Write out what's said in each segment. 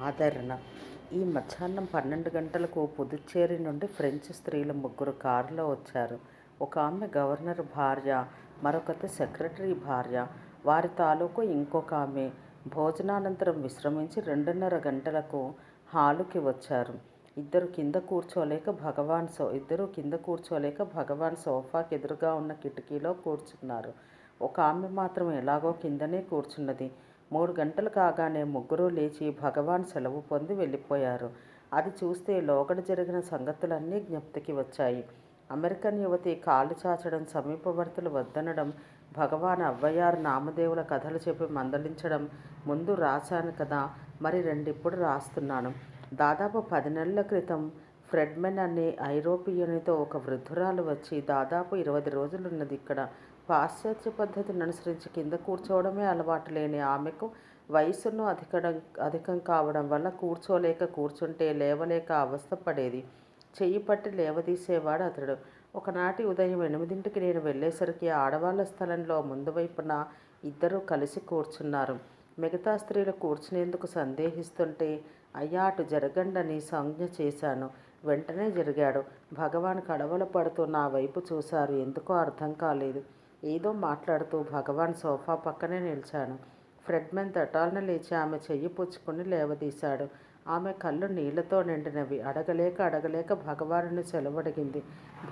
ఆదరణ. ఈ మధ్యాహ్నం పన్నెండు గంటలకు పుదుచ్చేరి నుండి ఫ్రెంచ్ స్త్రీలు ముగ్గురు కారులో వచ్చారు. ఒక ఆమె గవర్నర్ భార్య మరొకటి సెక్రటరీ భార్య. వారి తాలూకు ఇంకొక ఆమె భోజనానంతరం విశ్రమించి రెండున్నర గంటలకు హాలుకి వచ్చారు. ఇద్దరు కింద కూర్చోలేక భగవాన్ సో ఇద్దరు కింద కూర్చోలేక భగవాన్ సోఫాకి ఎదురుగా ఉన్న కిటికీలో కూర్చున్నారు. ఒక ఆమె మాత్రం ఎలాగో కిందనే కూర్చున్నది. మూడు గంటలు కాగానే ముగ్గురు లేచి భగవాన్ సెలవు పొంది వెళ్ళిపోయారు. అది చూస్తే లోగడ జరిగిన సంగతులన్నీ జ్ఞప్తికి వచ్చాయి. అమెరికన్ యువతి కాళ్ళు చాచడం సమీపవర్తులు వద్దనడం భగవాన్ అవ్వయ్యారు నామదేవుల కథలు చెప్పి మందలించడం ముందు రాశాను కదా మరి రెండిప్పుడు రాస్తున్నాను. దాదాపు పది నెలల క్రితం ఫ్రెడ్మెన్ అనే ఐరోపియనితో ఒక వృద్ధురాలు వచ్చి దాదాపు ఇరవై రోజులున్నది ఇక్కడ. పాశ్చాత్య పద్ధతిని అనుసరించి కింద కూర్చోవడమే అలవాటు లేని ఆమెకు వయసును అధిక అధికం కావడం వల్ల కూర్చోలేక కూర్చుంటే లేవలేక అవస్థపడేది చెయ్యి పట్టి లేవదీసేవాడు అతడు. ఒకనాటి ఉదయం ఎనిమిదింటికి నేను వెళ్ళేసరికి ఆడవాళ్ళ స్థలంలో ముందు వైపున ఇద్దరూ కలిసి కూర్చున్నారు. మిగతా స్త్రీలు కూర్చునేందుకు సందేహిస్తుంటే అయ్యా అటు జరగండని సంజ్ఞ చేశాను. వెంటనే జరిగాడు. భగవాన్ కడవల పడుతూ నా వైపు చూశారు. ఎందుకో అర్థం కాలేదు. ఏదో మాట్లాడుతూ భగవాన్ సోఫా పక్కనే నిలిచాను ఫ్రెడ్మెన్ తటాలను లేచి ఆమె చెయ్యి పుచ్చుకుని లేవదీశాడు. ఆమె కళ్ళు నీళ్ళతో నిండినవి. అడగలేక అడగలేక భగవానుని సెలవడిగింది.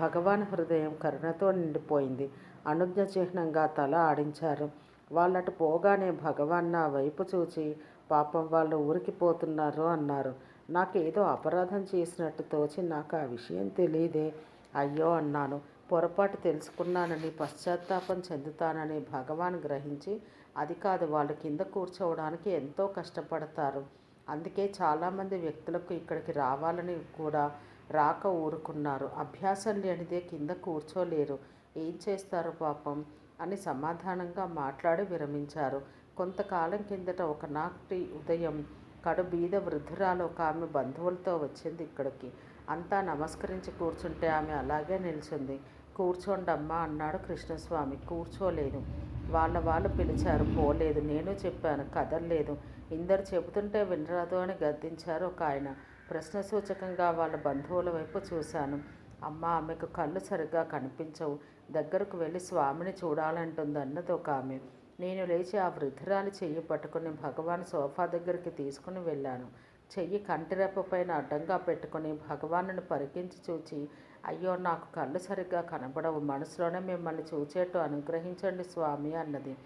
భగవాన్ హృదయం కరుణతో నిండిపోయింది. అనుజ్ఞ చిహ్నంగా తల ఆడించారు. వాళ్ళటు పోగానే భగవాన్ నా వైపు చూచి పాపం వాళ్ళు ఊరికి పోతున్నారు అన్నారు. నాకేదో అపరాధం చేసినట్టు తోచి నాకు ఆ విషయం తెలియదే అయ్యో అన్నాను. పొరపాటు తెలుసుకున్నానని పశ్చాత్తాపం చెందుతానని భగవాన్ గ్రహించి అది కాదు వాళ్ళు కింద కూర్చోవడానికి ఎంతో కష్టపడతారు. అందుకే చాలామంది వ్యక్తులకు ఇక్కడికి రావాలని కూడా రాక ఊరుకున్నారు. అభ్యాసం లేనిదే కింద కూర్చోలేరు. ఏం చేస్తారు పాపం? అని సమాధానంగా మాట్లాడి విరమించారు. కొంతకాలం కిందట ఒకనాటి ఉదయం కడు బీద వృద్ధురాలు ఒక ఆమె బంధువులతో వచ్చింది ఇక్కడికి. అంతా నమస్కరించి కూర్చుంటే ఆమె అలాగే నిలిచింది. కూర్చోండమ్మా అన్నాడు కృష్ణస్వామి. కూర్చోలేదు. వాళ్ళ వాళ్ళు పిలిచారు. పోలేదు. నేను చెప్పాను. కదలలేదు. ఇందరు చెబుతుంటే వినరాదు అని గద్దించారు ఒక ఆయన. ప్రశ్న సూచకంగా వాళ్ళ బంధువుల వైపు చూశాను. అమ్మ ఆమెకు కళ్ళు సరిగ్గా కనిపించవు. దగ్గరకు వెళ్ళి స్వామిని చూడాలంటుంది అన్నది ఒక ఆమె. నేను లేచి ఆ వృద్ధురాలి చెయ్యి పట్టుకుని భగవాన్ సోఫా దగ్గరికి తీసుకుని వెళ్ళాను. చెయ్యి కంటిరెప్ప పైన అడ్డంగా పెట్టుకుని భగవానుని పరికించి చూచి అయ్యో నాకు కళ్ళు సరిగ్గా కనబడవు. మనసులోనే మిమ్మల్ని చూచేట్టు అనుగ్రహించండి స్వామి అన్నది.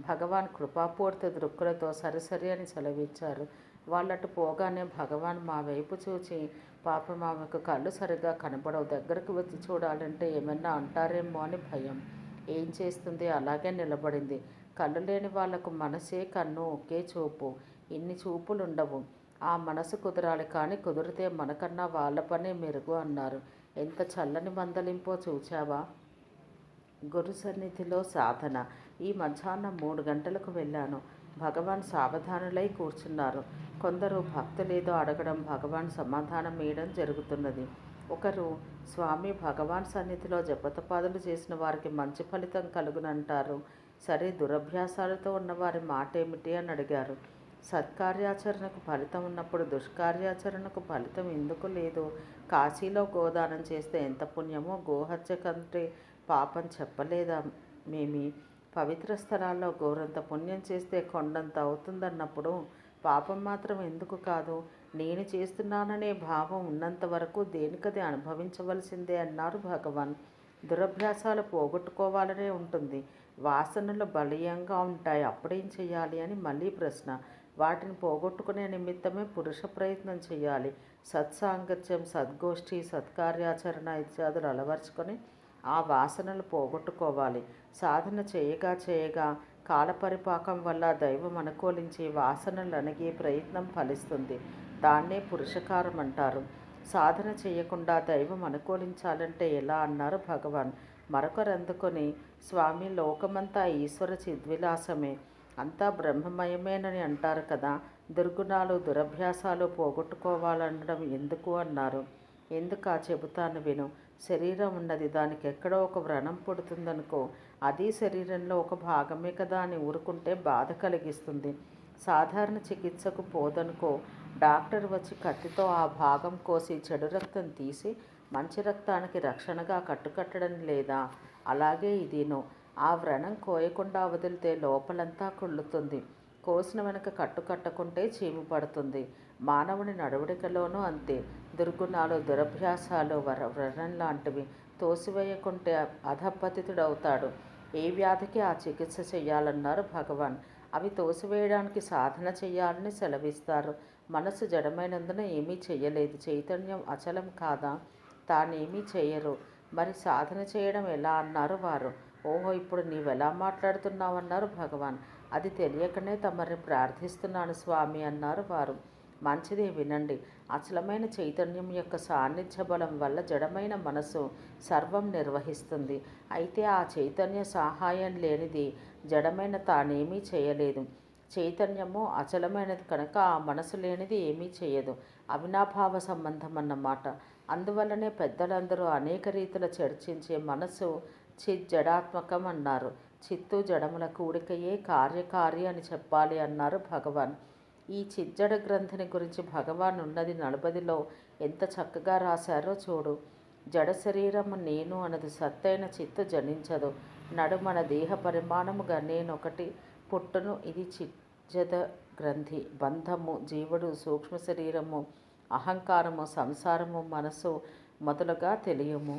భగవాన్ కృపాపూర్తి దృక్కులతో సరిసరి అని సెలవిచ్చారు. వాళ్ళటు పోగానే భగవాన్ మా వైపు చూచి పాపం ఆమెకు కళ్ళు సరిగ్గా కనబడవు. దగ్గరకు వచ్చి చూడాలంటే ఏమన్నా అంటారేమో అని భయం. ఏం చేస్తుంది? అలాగే నిలబడింది. కళ్ళు లేని వాళ్ళకు మనసే కన్ను ఒకే చూపు. ఇన్ని చూపులుండవు. ఆ మనసు కుదరాలి కానీ కుదిరితే మనకన్నా వాళ్ళ పనే మెరుగు అన్నారు. ఎంత చల్లని మందలింపో చూచావా? గురు సన్నిధిలో సాధన. ఈ మధ్యాహ్నం మూడు గంటలకు వెళ్ళాను. భగవాన్ సావధానులై కూర్చున్నారు. కొందరు భక్తులేదో అడగడం భగవాన్ సమాధానం ఇవ్వడం జరుగుతున్నది. ఒకరు స్వామి భగవాన్ సన్నిధిలో జపతపాదులు చేసిన వారికి మంచి ఫలితం కలుగునంటారు. సరే దురభ్యాసాలతో ఉన్నవారి మాట ఏమిటి అని అడిగారు. సత్కార్యాచరణకు ఫలితం ఉన్నప్పుడు దుష్కార్యాచరణకు ఫలితం ఎందుకు లేదు? కాశీలో గోదానం చేస్తే ఎంత పుణ్యమో గోహత్య కంటే పాపం చెప్పలేదా మేమి? పవిత్ర స్థలాల్లో గోరంత పుణ్యం చేస్తే కొండంత అవుతుందన్నప్పుడు పాపం మాత్రం ఎందుకు కాదు? నేను చేస్తున్నాననే భావం ఉన్నంత వరకు దేనికది అనుభవించవలసిందే అన్నారు భగవాన్. దురభ్యాసాలు పోగొట్టుకోవాలనే ఉంటుంది. వాసనలు బలీయంగా ఉంటాయి. అప్పుడేం చేయాలి అని మళ్ళీ ప్రశ్న. వాటిని పోగొట్టుకునే నిమిత్తమే పురుష ప్రయత్నం చేయాలి. సత్సాంగత్యం సద్గోష్ఠి సత్కార్యాచరణ ఇత్యాదులు అలవర్చుకొని ఆ వాసనలు పోగొట్టుకోవాలి. సాధన చేయగా చేయగా కాలపరిపాకం వల్ల దైవం అనుకూలించి వాసనలు అణగే ప్రయత్నం ఫలిస్తుంది. దాన్నే పురుషకారం అంటారు. సాధన చేయకుండా దైవం అనుకూలించాలంటే ఎలా అన్నారు భగవాన్. మరొకరు అందుకొని స్వామి లోకమంతా ఈశ్వర చిద్విలాసమే. అంతా బ్రహ్మమయమేనని అంటారు కదా. దుర్గుణాలు దురభ్యాసాలు పోగొట్టుకోవాలనడం ఎందుకు అన్నారు. ఎందుకా చెబుతాను విను. శరీరం ఉన్నది దానికి ఎక్కడో ఒక వ్రణం పుడుతుందనుకో అది శరీరంలో ఒక భాగమే కదా అని ఊరుకుంటే బాధ కలిగిస్తుంది. సాధారణ చికిత్సకు పోదనుకో డాక్టర్ వచ్చి కత్తితో ఆ భాగం కోసి చెడు రక్తం తీసి మంచి రక్తానికి రక్షణగా కట్టుకట్టడం లేదా? అలాగే ఇదిను. ఆ వ్రణం కోయకుండా వదిలితే లోపలంతా కుళ్ళుతుంది. కోసిన వెనక కట్టు కట్టకుంటే చీము పడుతుంది. మానవుని నడవడికలోనూ అంతే. దుర్గుణాలు దురభ్యాసాలు వర వ్రణం లాంటివి తోసివేయకుంటే అధపతితుడవుతాడు. ఏ వ్యాధికి ఆ చికిత్స చేయాలన్నారు భగవాన్. అవి తోసివేయడానికి సాధన చేయాలని సెలవిస్తారు. మనసు జడమైనందున ఏమీ చేయలేదు చైతన్యం అచలం కాదా? తానేమీ చేయరు మరి సాధన చేయడం ఎలా అన్నారు వారు. ఓహో ఇప్పుడు నీవెలా మాట్లాడుతున్నావన్నారు భగవాన్. అది తెలియకనే తమరిని ప్రార్థిస్తున్నాను స్వామి అన్నారు వారు. మంచిదే వినండి. అచలమైన చైతన్యం యొక్క సాన్నిధ్య బలం వల్ల జడమైన మనసు సర్వం నిర్వహిస్తుంది. అయితే ఆ చైతన్య సహాయం లేనిది జడమైన తానేమీ చేయలేదు. చైతన్యము అచలమైనది కనుక ఆ మనసు లేనిది ఏమీ చేయదు. అవినాభావ సంబంధం అన్నమాట అందువల్లనే పెద్దలందరూ అనేక రీతిలో చర్చించే మనసు చిజ్జడాత్మకం అన్నారు. చిత్తు జడముల కూడికయే కార్యకారి అని చెప్పాలి అన్నారు భగవాన్. ఈ చిజ్జడ గ్రంథిని గురించి భగవాన్ ఉన్నది నలభదిలో ఎంత చక్కగా రాశారో చూడు. జడ శరీరము నేను అనది సత్తైన చిత్తు జనించదు. నడుమన దేహ పరిమాణముగా నేనొకటి పుట్టును ఇది చిజ్జద గ్రంథి. బంధము జీవుడు సూక్ష్మ శరీరము అహంకారము సంసారము మనసు మొదలుగా తెలియము.